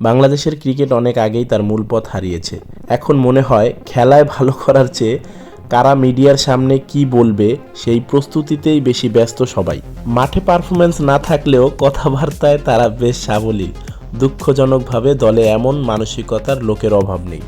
বাংলাদেশের ক্রিকেট অনেক আগেই তার মূল পথ হারিয়েছে। এখন মনে হয় খেলায় ভালো করার চেয়ে কারা মিডিয়ার সামনে কি বলবে সেই প্রস্তুতিতেই বেশি ব্যস্ত সবাই। মাঠে পারফরমেন্স না থাকলেও কথাবার্তায় তারা বেশ সাবলীল। দুঃখজনকভাবে দলে এমন মানসিকতার লোকের অভাব নেই।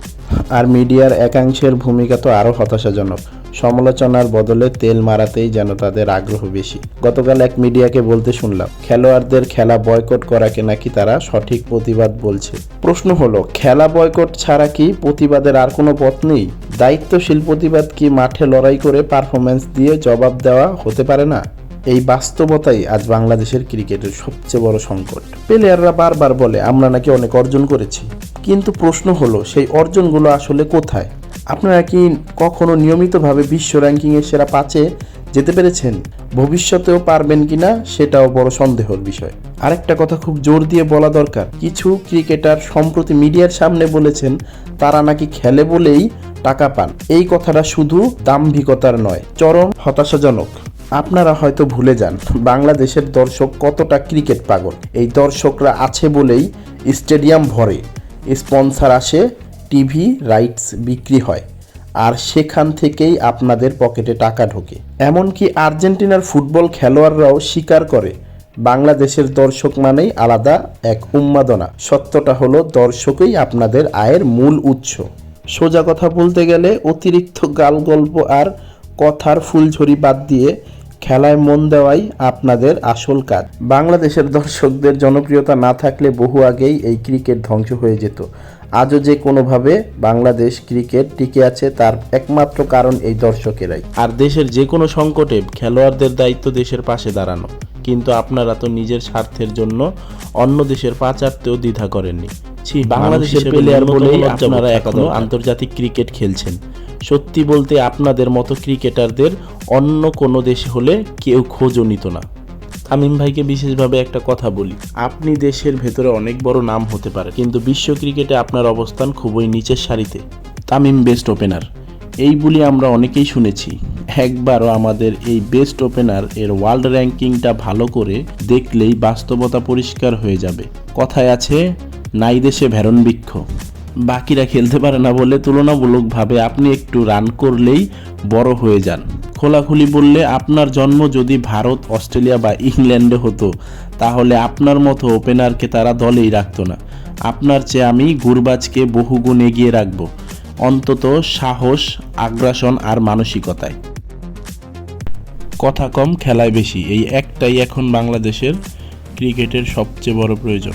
আর মিডিয়ার একাংশের ভূমিকা তো আরও হতাশাজনক। সমালোচনার বদলে তেল মারাতেই যেন তাদের আগ্রহ বেশি। গতকাল এক মিডিয়াকে বলতে শুনলাম, খেলোয়াড়দের খেলা বয়কট করাকে নাকি তারা সঠিক প্রতিবাদ বলছে? প্রশ্ন হলো, খেলা বয়কট ছাড়া কি প্রতিবাদের আর কোনো পথ নেই? দায়িত্বশীল প্রতিবাদ কি মাঠে লড়াই করে পারফরমেন্স দিয়ে জবাব দেওয়া হতে পারে না? এই বাস্তবতাই আজ বাংলাদেশের ক্রিকেটের সবচেয়ে বড় সংকট। প্লেয়াররা বারবার বলে, আমরা নাকি অনেক অর্জন করেছি। কিন্তু প্রশ্ন হলো, সেই অর্জনগুলো আসলে কোথায়? আপনারা কি কখনো নিয়মিতভাবে বিশ্ব র্যাঙ্কিংয়ের সেরা পাঁচে যেতে পেরেছেন? ভবিষ্যতেও পারবেন কিনা সেটাও বড় সন্দেহের বিষয়। আরেকটা কথা খুব জোর দিয়ে বলা দরকার, কিছু ক্রিকেটার সম্প্রতি মিডিয়ার সামনে বলেছেন, তারা নাকি খেলে বলেই টাকা পান। এই কথাটা শুধু দাম্ভিকতার নয়, চরম হতাশাজনক। আপনারা হয়তো ভুলে যান, বাংলাদেশের দর্শক কতটা ক্রিকেট পাগল। এই দর্শকরা আছে বলেই স্টেডিয়াম ভরে, স্পন্সার আসে টিভি রাইটস বিক্রি হয়, আর সেখান থেকেই আপনাদের পকেটে টাকা ঢোকে। এমনকি আর্জেন্টিনার ফুটবল খেলোয়াড়রাও স্বীকার করে, বাংলাদেশের দর্শক মানেই আলাদা এক উন্মাদনা। সত্যটা হলো, দর্শকই আপনাদের আয়ের মূল উৎস। সোজা কথা বলতে গেলে, অতিরিক্ত গাল গল্প আর কথার ফুলঝড়ি বাদ দিয়ে খেলায় মন দেওয়াই আপনাদের আসল কাজ। বাংলাদেশের দর্শকদের জনপ্রিয়তা না থাকলে বহু আগেই এই ক্রিকেট ধ্বংস হয়ে যেত। আজও যে কোনোভাবে বাংলাদেশ ক্রিকেট টিকে আছে তার একমাত্র কারণ এই দর্শকেরাই। আর দেশের যে কোনো সংকটে খেলোয়াড়দের দায়িত্ব দেশের পাশে দাঁড়ানো। কিন্তু আপনারা তো নিজের স্বার্থের জন্য অন্য দেশের পা চাটতেও দ্বিধা করেননি। ছি বাংলাদেশের প্লেয়ার বলেই আপনারা এখনও আন্তর্জাতিক ক্রিকেট খেলছেন। সত্যি বলতে আপনাদের মতো ক্রিকেটারদের অন্য কোনো দেশে হলে কেউ খোঁজও নিত না। তামিম ভাইকে বিশেষভাবে একটা কথা বলি। আপনি দেশের ভেতরে অনেক বড় নাম হতে পারে, কিন্তু বিশ্ব ক্রিকেটে আপনার অবস্থান খুবই নিচের সারিতে। তামিম বেস্ট ওপেনার এই বলি আমরা অনেকেই শুনেছি। একবারও আমাদের এই বেস্ট ওপেনার এর ওয়ার্ল্ড র্যাঙ্কিংটা ভালো করে দেখলেই বাস্তবতা পরিষ্কার হয়ে যাবে। কথায় আছে, নাই দেশে ভেরণ বৃক্ষ। বাকিরা খেলতে পারে না বলে তুলনামূলকভাবে আপনি একটু রান করলেই বড় হয়ে যান। খোলাখুলি বললে আপনার জন্ম যদি ভারত, অস্ট্রেলিয়া বা ইংল্যান্ডে হতো, তাহলে আপনার মতো ওপেনারকে তারা দলেই রাখতো না। আপনার চেয়ে আমি গুরবাজকে বহুগুণ এগিয়ে রাখব। অন্তত সাহস, আগ্রাসন আর মানসিকতায়। কথা কম, খেলায় বেশি, এই একটাই এখন বাংলাদেশের ক্রিকেটের সবচেয়ে বড় প্রয়োজন।